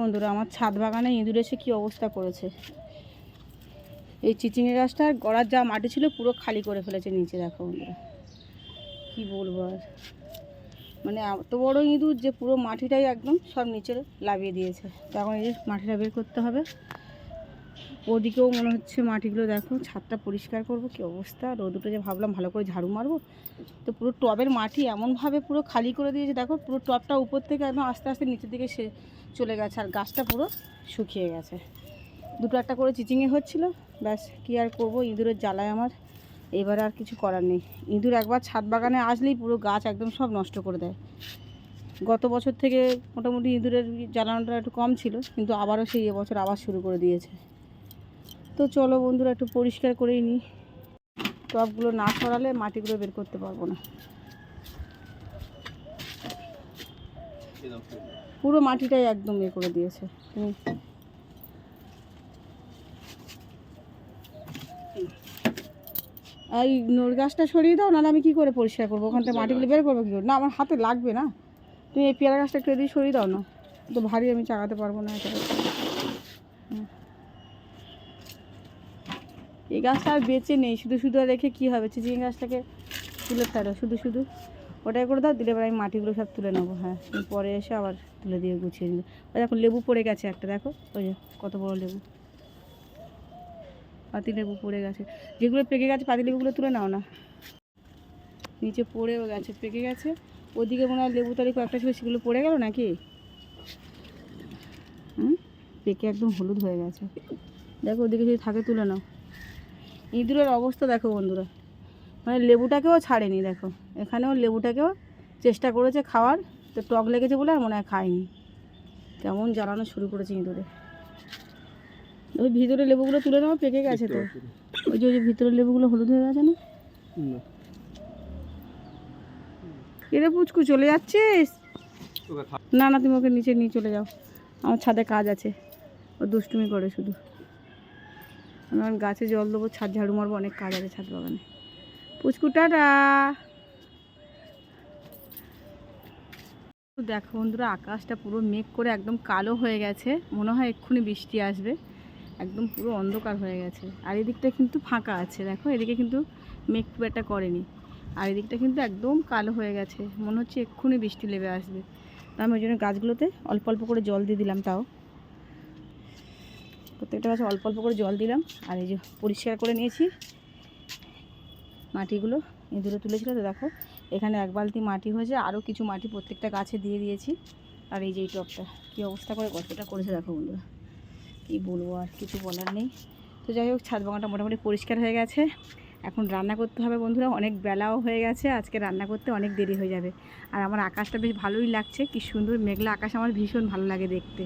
বন্ধুরা, আমার ছাদ বাগানে ইঁদুর এসে কী অবস্থা করেছে? এই চিচিঙে গাছটার গড়ার যা মাটি ছিল পুরো খালি করে ফেলেছে নিচে, দেখো বন্ধুরা। কী বলব আর? মানে এত বড়ো ইঁদুর যে পুরো মাটিটাই একদম সব নিচে লাগিয়ে দিয়েছে। তখন এই মাটিটা বের করতে হবে। ওদিকেও মনে হচ্ছে মাটিগুলো দেখো, ছাদটা পরিষ্কার করব, কী অবস্থা? রোদুটো যে ভাবলাম ভালো করে ঝাড়ু মারবো। তো পুরো টবের মাটি এমনভাবে পুরো খালি করে দিয়েছে, দেখো, পুরো টবটা উপর থেকে একদম আস্তে আস্তে নিচের দিকে সে চলে গেছে, আর গাছটা পুরো শুকিয়ে গেছে। দুটো একটা করে চিচিংয়ে হচ্ছিল, ব্যাস, কী আর করব? ইঁদুরের জ্বালায় আমার। এবার আর কিছু করার নেই। ইঁদুর একবার ছাদ বাগানে আসলেই পুরো গাছ একদম সব নষ্ট করে দেয়। গত বছর থেকে মোটামুটি ইঁদুরের জ্বালানোটা একটু কম ছিল, কিন্তু আবারও সেই এবছর আবার শুরু করে দিয়েছে। তো চলো বন্ধুরা, একটু পরিষ্কার করেই নিই। টবগুলো না সরালে মাটিগুলো বের করতে পারব না। পুরো মাটিটাই একদম ইয়ে করে দিয়েছে। এই নোর গাছটা সরিয়ে দাও, নাহলে আমি কী করে পরিষ্কার করব? ওখান থেকে মাটিগুলো বের করব কী না, আমার হাতে লাগবে না। তুমি এই পেয়ারা গাছটা একটু এদিকে সরিয়ে দাও না। তো ভারী আমি চাগাতে পারব না এটা। এই গাছটা আর বেঁচে নেই, শুধু শুধু রেখে কী হবে? চিচিং গাছটাকে তুলে ফেলো, শুধু শুধু। ওটাই করে দাও, দিলে এবার আমি মাটিগুলো সব তুলে নেব হ্যাঁ। পরে এসে আবার তুলে দিয়ে গুছিয়ে নেব। দেখো, লেবু পড়ে গেছে একটা, দেখো। ওই যে, কত বড় লেবু। পাতি লেবু পড়ে গেছে। যেগুলো পেকে গেছে, পাতি লেবুগুলো তুলে নাও না। নিচে পড়েও গেছে, পেকে গেছে। ওদিকে মনে হয় লেবু তারি কয়েকটা ছিল, সেগুলো পড়ে গেল নাকি? হুম? পেকে একদম হলুদ হয়ে গেছে। দেখো, ওদিকে যদি থাকে তুলে নাও। ইঁদুরের অবস্থা দেখো বন্ধুরা। মানে লেবুটাকেও ছাড়েনি দেখো। এখানেও লেবুটাকেও চেষ্টা করেছে খাওয়ার তো টক লেগেছে বলে আর মনে হয় খায়নি। কেমন জ্বালানো শুরু করেছে ইঁদুরে। ওই ভিতরে লেবুগুলো তুলে নাও পেকে গেছে তো। ওই যে ওই যে ভিতরের লেবুগুলো হলুদ হয়ে গেছে না? এরে পুচকু চলে যাচ্ছিস? না না তুমি ওকে নিচে নিয়ে চলে যাও। আমার ছাদে কাজ আছে। ও দুষ্টুমি করে শুধু। আমি এখন গাছে জল দেবো, ছাদ ঝাড়ু মারবো, অনেক কাজ আছে ছাদ বাগানে। পুচকু টাটা দেখো বন্ধুরা, আকাশটা পুরো মেঘ করে একদম কালো হয়ে গেছে। মনে হয় এক্ষুনি বৃষ্টি আসবে। একদম পুরো অন্ধকার হয়ে গেছে। আর এদিকটা কিন্তু ফাঁকা আছে, দেখো? এদিকে কিন্তু মেঘ খুব একটা করেনি। আর এদিকটা কিন্তু একদম কালো হয়ে গেছে। মনে হচ্ছে এক্ষুনি বৃষ্টি লেবে আসবে। তো আমি ওই জন্য গাছগুলোতে অল্প অল্প করে জল দিয়ে দিলাম তাও। প্রত্যেকটা গাছে অল্প অল্প করে জল দিলাম। আর এই যে পরিষ্কার করে নিয়েছি মাটিগুলো। ইঁদুরে তুলেছিল তো দেখো, এখানে এক বালতি মাটি হয়েছে আরও কিছু মাটি প্রত্যেকটা গাছে দিয়ে দিয়েছি। আর এই যে এই টপটা, কী অবস্থা করে গল্পটা করেছে দেখো বন্ধুরা। কী বলব আর কিছু বলার নেই। তো যাই হোক, ছাদ বাগানটা মোটামুটি পরিষ্কার হয়ে গেছে। এখন রান্না করতে হবে বন্ধুরা, অনেক বেলাও হয়ে গেছে, আজকে রান্না করতে অনেক দেরি হয়ে যাবে। আর আমার আকাশটা বেশ ভালোই লাগছে, কি সুন্দর মেঘলা আকাশ, আমার ভীষণ ভালো লাগে দেখতে।